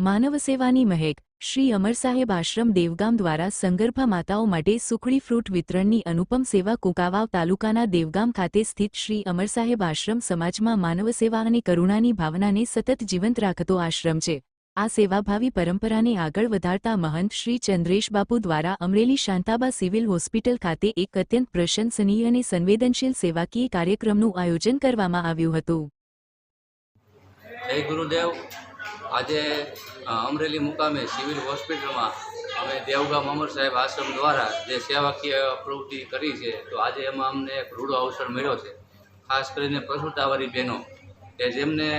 માનવ સેવાની મહેક, શ્રી અમર સાહેબ આશ્રમ દેવગામ દ્વારા સંગર્ભા માતાઓ માટે સુખડી ફ્રૂટ વિતરણની અનુપમ સેવા કુંકાવાવ તાલુકાના દેવગામ ખાતે સ્થિત શ્રી અમર સાહેબ આશ્રમ સમાજમાં માનવ સેવા અને કરુણાની ભાવનાને સતત જીવંત રાખતો આશ્રમ છે. આ સેવાભાવી પરંપરાને આગળ વધારતા મહંત શ્રી ચંદ્રેશ બાપુ દ્વારા અમરેલી શાંતાબા સિવિલ હોસ્પિટલ ખાતે એક અત્યંત પ્રશંસનીય અને સંવેદનશીલ સેવાકીય કાર્યક્રમનું આયોજન કરવામાં આવ્યું હતું. આજે અમરેલી મુકામે સિવિલ હોસ્પિટલમાં અમે દેવગામ અમર સાહેબ આશ્રમ દ્વારા જે સેવાકીય પ્રવૃત્તિ કરી છે, તો આજે એમાં અમને એક રૂડો અવસર મળ્યો છે. ખાસ કરીને પ્રસૂતાવાળી બહેનો, કે જેમને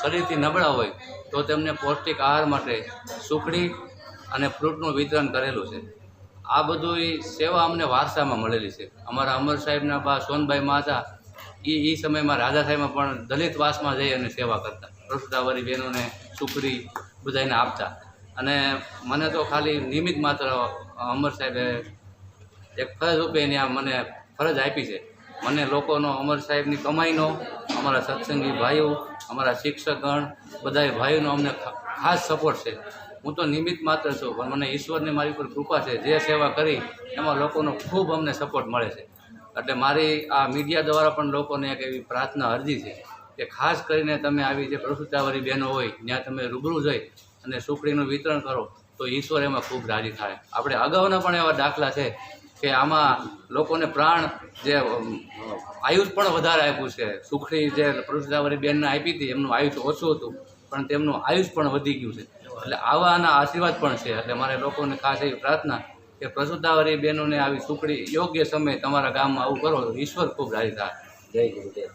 શરીરથી નબળા હોય, તો તેમને પૌષ્ટિક આહાર માટે સુખડી અને ફ્રૂટનું વિતરણ કરેલું છે. આ બધું સેવા અમને વારસામાં મળેલી છે. અમારા અમર સાહેબના બા સોનભાઈ માતા એ એ સમયમાં રાજા સાહેબમાં પણ દલિત વાસમાં જઈ અને સેવા કરતા. પ્રસુતાવાળી બહેનોને સુખડી બધાને આપતા. અને મને તો ખાલી નિમિત્ત માત્ર અમર સાહેબે એક ફરજ રૂપે એની આ મને ફરજ આપી છે. મને લોકોનો, અમર સાહેબની કમાઈનો, અમારા સત્સંગી ભાઈઓ, અમારા શિક્ષકગણ બધા ભાઈઓનો અમને ખાસ સપોર્ટ છે. હું તો નિમિત્ત માત્ર છું, પણ મને ઈશ્વરની મારી પર કૃપા છે. જે સેવા કરી, એમાં લોકોનો ખૂબ અમને સપોર્ટ મળે છે. એટલે મારી આ મીડિયા દ્વારા પણ લોકોને એક એવી પ્રાર્થના અરજી છે. કે ખાસ કરીને તમે આવી જે પ્રસુતાવાળી બહેનો હોય ત્યાં તમે રૂબરૂ જઈ અને સુખડીનું વિતરણ કરો, તો ઈશ્વર એમાં ખૂબ રાજી થાય. આપણે અગાઉના પણ એવા દાખલા છે કે આમાં લોકોને પ્રાણ જે આયુષ પણ વધારે આપ્યું છે. સુખડી જે પ્રસુતાવાળી બહેનને આપી હતી, એમનું આયુષ ઓછું હતું, પણ તેમનું આયુષ પણ વધી ગયું છે. એટલે આવાના આશીર્વાદ પણ છે. એટલે મારે લોકોને ખાસ એવી પ્રાર્થના કે પ્રસુતાવાળી બહેનોને આવી સુખડી યોગ્ય સમયે તમારા ગામમાં આવું કરો ઈશ્વર ખૂબ રાજી થાય. જય ગુરુદેવ.